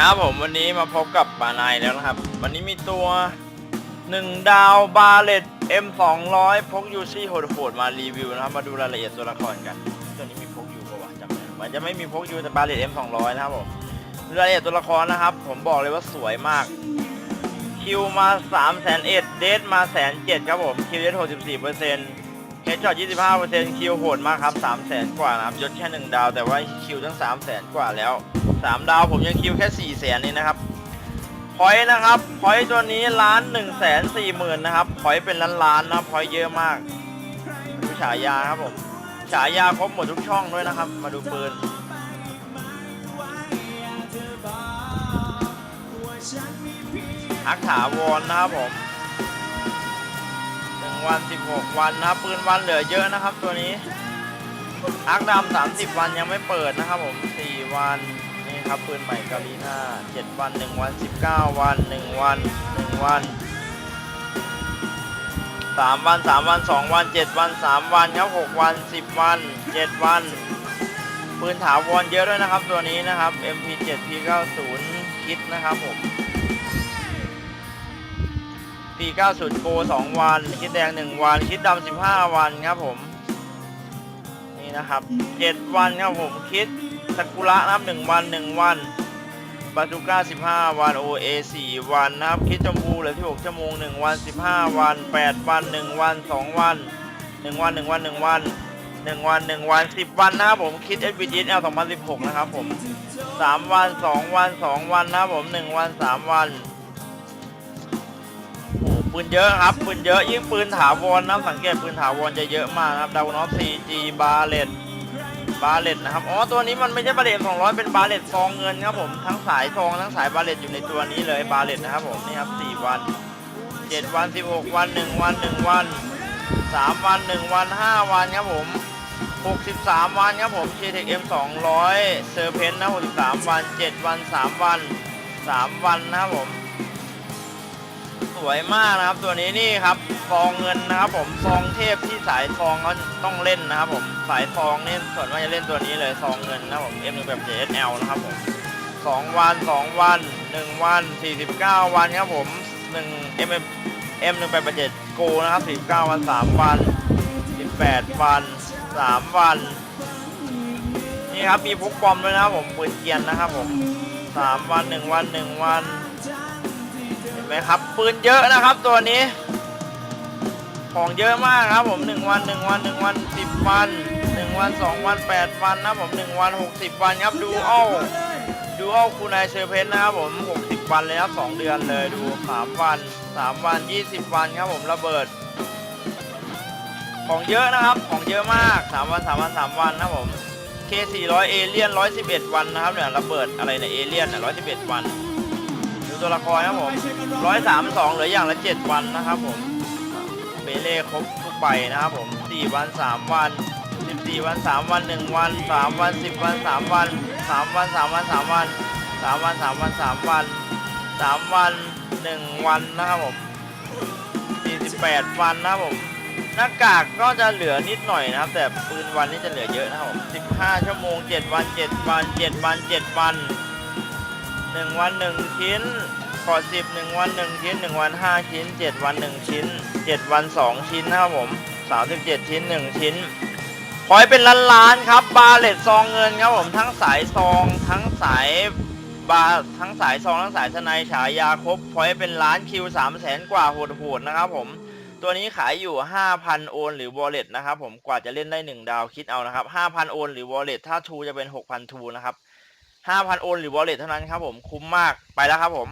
ครับผมวันนี้มาพบกับบานายแล้วนะครับ วันนี้มีตัวหนึ่งดาวบาเลต M200 พกยูซี่โหดๆมารีวิวนะครับ มาดูรายละเอียดตัวละครกันตัวนี้มีพกยูปะวะจำไม่ได้เหมือนจะไม่มีพกยูแต่บาเลต M200 นะครับผมรายละเอียดตัวละครนะครับ ผมบอกเลยว่าสวยมากคิวมา3 0 0 0 0เอ็ดเดทมาแสนเจ็ดครับผมคิวเดท64เปอร์เซ็นต์เฮดช็อต25เปอร์เซ็นต์คิวโหดมากครับ3 0 0 0 0 0กว่านะครับยศแค่ 1 ดาวแต่ว่าคิวทั้ง3 0 0 0 0 0กว่าแล้ว 3ดาวผมยังคิวแค่4 0 0 0 0 0นี่นะครับพอยนะครับพอยต์ตัวนี้ล้าน1 4 0 0 0 0นสี่หมื่นนะครับพอยเป็นล้านล้านนะพอยเยอะมากดูฉายาครับผมฉายาครบหมดทุกช่องด้วยนะครับ มาดูปืนอักถาวรนะครับผมหนึ่งวันสิบหกวันนะครับปืนวันเหลือเยอะนะครับตัวนี้อักดำสามสิบวันยังไม่เปิดนะครับผมสี่วัน ครับปืนใหม่กาลีนาเจ็ดวันหนึ่งวันสิบเก้าวันหนึ่งวันหนึ่งวันสามวันสามวันสองวันเจ็ดวันสามวันครับหกวันสิบวันเจ็ดวัน ปืนถาวรเยอะด้วยนะครับตัวนี้นะครับ MP7 P90 คิดนะครับผม P90 โก2วัน คิดแดง 1 วัน คิดดำ15 วันครับผม นี่นะครับ 7 วันครับผมคิด ซากุระนะครับ1วัน1วันบาซูก้า15วัน OA 4วันนะครับคิดชมพูเหลือที่6ชั่วโมง1วัน15วัน8วัน1วัน2วัน1วัน1วัน1วัน1วัน1วัน10วันนะครับผมคิด SVGL 2016 นะครับผม3วัน2วัน2วันนะครับผม1วัน3วันโอ้ปืนเยอะครับปืนเยอะยิ่งปืนถาวรนะสังเกตปืนถาวรจะเยอะมากนะครับดาวนอส 4G บาเลต บาเลตนะครับ อ๋อ ตัวนี้มันไม่ใช่บาเลต200 เป็นบาเลตซองเงินครับผม ทั้งสายซอง ทั้งสายบาเลตอยู่ในตัวนี้เลย บาเลตนะครับผม นี่ครับ 4 วัน 7 วัน 16 วัน 1 วัน 1 วัน 3 วัน 1 วัน 5 วันครับผม 63 วันครับผม KTX M 200เซอร์เพนนะ63 วัน 7 วัน 3 วัน 3 วันนะครับผม สวยมากนะครับ ตัวนี้นี่ครับซองเงินนะครับ ผมซองเทพที่สายทองเขาต้องเล่นนะครับ ผมสายทองนี่ส่วนมากจะเล่นตัวนี้เลยซองเงินนะครับผม M 1 แบบ JSL นะครับผมสองวันสองวันหนึ่งวันสี่สิบเก้าวันครับผมหนึ่ง M M หนึ่งแปดเจ็ดโกนะครับสี่เก้าวันสามวันสิบแปดวันสามวัน นี่ครับ มีพกบอมด้วยนะครับผมปืนเกียนนะครับผมสามวันหนึ่งวันหนึ่งวัน ไหมครับปืนเยอะนะครับตัวนี้ ของเยอะมากครับผมหนึ่งวันหนึ่งวันหนึ่งวันสิบวันหนึ่งวันสองวันแปดวันนะผมหนึ่งวันหกสิบวันครับดูอ้ดูอ้คุณนายเชอร์เพนนะครับผมหกสิบวันเลยครับสองเดือนเลยดูสามวันสามวันยี่สิบวันครับผมระเบิด ของเยอะนะครับ ของเยอะมากสามวันสามวันสามวันนะผม K 400 เอเลียน 111 วันนะครับเนี่ยระเบิดอะไรเนี่ยเอเลียนเนี่ย111 วัน ตัวละครครับผมร้อยสามสองเหลืออย่างละเจ็ดวันนะครับผมเบเล่ครบทุกใบนะครับผมสี่วันสามวันสิบสี่วันสามวันหนึ่งวันสามวันสิบวันสามวันสามวันสามวันสามวันสามวันสามวันสามวันสามวันหนึ่งวันนะครับผมสี่สิบแปดวันนะครับผมหน้ากากก็จะเหลือนิดหน่อยนะครับ แต่ปืนวันนี้จะเหลือเยอะนะครับผมสิบห้าชั่วโมงเจ็ดวันเจ็ดวันเจ็ดวันเจ็ดวัน หนึ่งวันหนึ่งชิ้นขอสิบหนึ่งวันหนึ่งชิ้นหนึ่งวันห้าชิ้นเจ็ดวันหนึ่งชิ้นเจ็ดวันสองชิ้นนะครับผมสามสิบเจ็ดชิ้นหนึ่งชิ้นพอยเป็นล้านล้านครับบาเลตซองเงินครับผมทั้งสายซองทั้งสายบาทั้งสายซองทั้งสายสไนฉายาครบพอยเป็นล้านคิวสามแสนกว่าโหดๆนะครับผมตัวนี้ขายอยู่ 5,000 โอน หรือ wallet นะครับผมกว่าจะเล่นได้ 1 ดาวคิดเอานะครับ 5,000 โอน หรือ wallet ถ้าทูจะเป็น 6,000 ทูนะครับ 5,000 โอนหรือ wallet เท่านั้นครับผม คุ้มมาก ไปแล้วครับผม